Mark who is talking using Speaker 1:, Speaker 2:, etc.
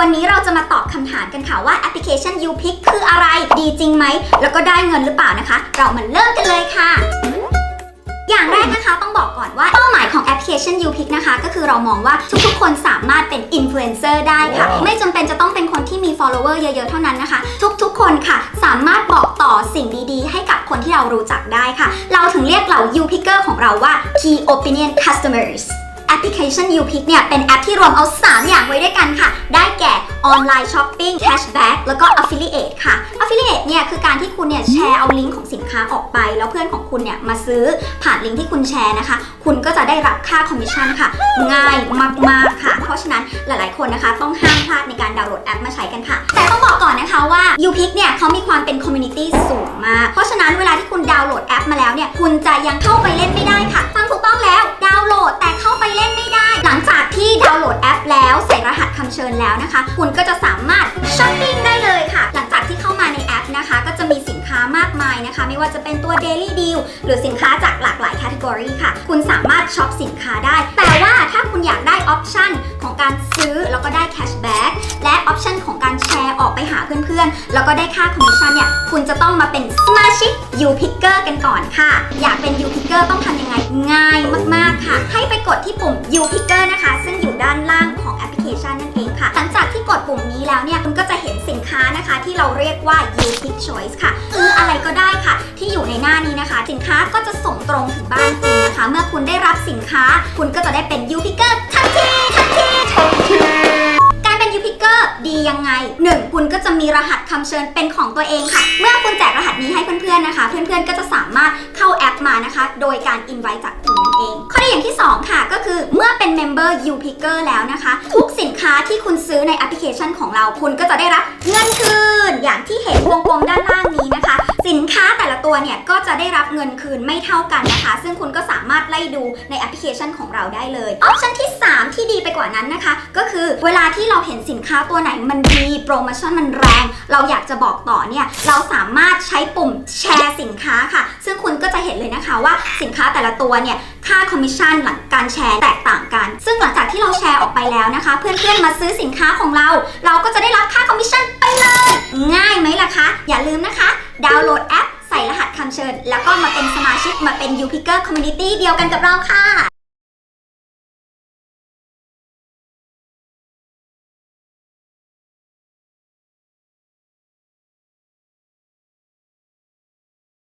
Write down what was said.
Speaker 1: วันนี้เราจะมาตอบคำถามกันค่ะว่าแอปพลิเคชัน YouPick คืออะไร ดีจริงไหม แล้วก็ได้เงินหรือเปล่านะคะ เรามาเริ่มกันเลยค่ะ อย่างแรกนะคะต้องบอกก่อนว่าเป้าหมายของแอปพลิเคชัน YouPick นะคะ ก็คือเรามองว่าทุกๆ คนสามารถเป็นอินฟลูเอนเซอร์ได้ค่ะ ไม่จำเป็นจะต้องเป็นคนที่มี follower เยอะๆ เท่านั้นนะคะ ทุกๆ คนค่ะ สามารถบอกต่อสิ่งดีๆ ให้กับคนที่เรารู้จักได้ค่ะ เราถึงเรียกเหล่า YouPicker ของเราว่า Key Opinion Customers แอปพลิเคชัน YouPick เนี่ย เป็นแอปที่รวมเอา 3 อย่างไว้ด้วยกันค่ะ ได้แก่ ออนไลน์ช้อปปิ้ง Cashback แล้วก็ Affiliate ค่ะ Affiliate เนี่ยคือการที่คุณเนี่ยแชร์เอาลิงก์ของสินค้าออกไป แล้วเพื่อนของคุณเนี่ยมาซื้อผ่านลิงก์ที่คุณแชร์นะคะ คุณก็จะได้รับค่าคอมมิชชั่นค่ะ ง่ายมากๆค่ะ เพราะฉะนั้นหลายๆคนนะคะ ต้องห้ามพลาดในการดาวน์โหลดแอปมาใช้กันค่ะ แต่ต้องบอกก่อนนะคะว่า Upick เนี่ยเขามีความเป็นคอมมูนิตี้สูงมาก เพราะฉะนั้นเวลาที่คุณดาวน์โหลดแอปมาแล้วเนี่ยคุณจะยังเข้าไปเล่นไม่ได้ คำเชิญแล้วนะคะ คุณก็จะสามารถช้อปปิ้งได้เลยค่ะ หลังจากที่เข้ามาในแอปนะคะ ก็จะมีสินค้ามากมายนะคะ ไม่ว่าจะเป็นตัว Daily Deal หรือสินค้าจากหลากหลายแคตตากรีค่ะ คุณสามารถช็อปสินค้าได้ แต่ว่าถ้าคุณอยากได้ออปชันของการซื้อแล้วก็ได้แคชแบ็กและออปชันของการแชร์ออกไปหาเพื่อนๆ แล้วก็ได้ค่าคอมมิชชั่นเนี่ย คุณจะต้องมาเป็นสมาชิก YouPicker กันก่อนค่ะ อยากเป็น YouPicker ต้องทำยังไง ง่ายมาก ลังจากที่กดปุ่มนี้แล้วเนี่ยคุณก็จะเห็นสินค้านะคะที่เราเรียกว่า YouPick Choice ค่ะซื้ออะไรก็ได้ค่ะ ที่อยู่ในหน้านี้นะคะ สินค้าก็จะส่งตรงถึงบ้านคุณนะคะ เมื่อคุณได้รับสินค้า คุณก็จะได้เป็น YouPicker ทันทีทันทีทันทีการเป็น YouPicker ดียังไง 1. คุณก็จะมีรหัสคำเชิญเป็นของตัวเองค่ะ เมื่อคุณแจกรหัสนี้ให้เพื่อนๆนะคะ เพื่อนๆก็จะสามารถเข้าแอปมานะคะ โดยการ invite จากคุณ เอง ข้อดีอย่างที่ 2 ค่ะก็คือเมื่อเป็น member YouPicker แล้วนะคะ ทุกสินค้าที่คุณซื้อในแอปพลิเคชันของเราคุณก็จะได้รับเงินคืน เนี่ยก็จะได้รับเงินคืนไม่เท่ากันนะคะ ซึ่งคุณก็สามารถไล่ดูในแอปพลิเคชันของเราได้เลยออปชันที่ 3 ที่ดีไปกว่านั้นนะคะ ก็คือเวลาที่เราเห็นสินค้าตัวไหนมันดีโปรโมชั่นมันแรง เราอยากจะบอกต่อเนี่ยเราสามารถใช้ปุ่มแชร์สินค้าค่ะ ซึ่งคุณก็จะเห็นเลยนะคะว่าสินค้าแต่ละตัวเนี่ยค่าคอมมิชชั่นหลังการแชร์แตกต่างกัน ซึ่งหลังจากที่เราแชร์ออกไปแล้วนะคะ เพื่อนๆมาซื้อสินค้าของเรา เราก็จะได้รับค่าคอมมิชชั่นไปเลย ง่ายไหมล่ะคะ อย่าลืมนะคะ ดาวน์โหลดแอป ใส่รหัสคำเชิญ แล้วก็มาเป็นสมาชิกมาเป็น YouPicker Community เดียวกันกับเราค่ะ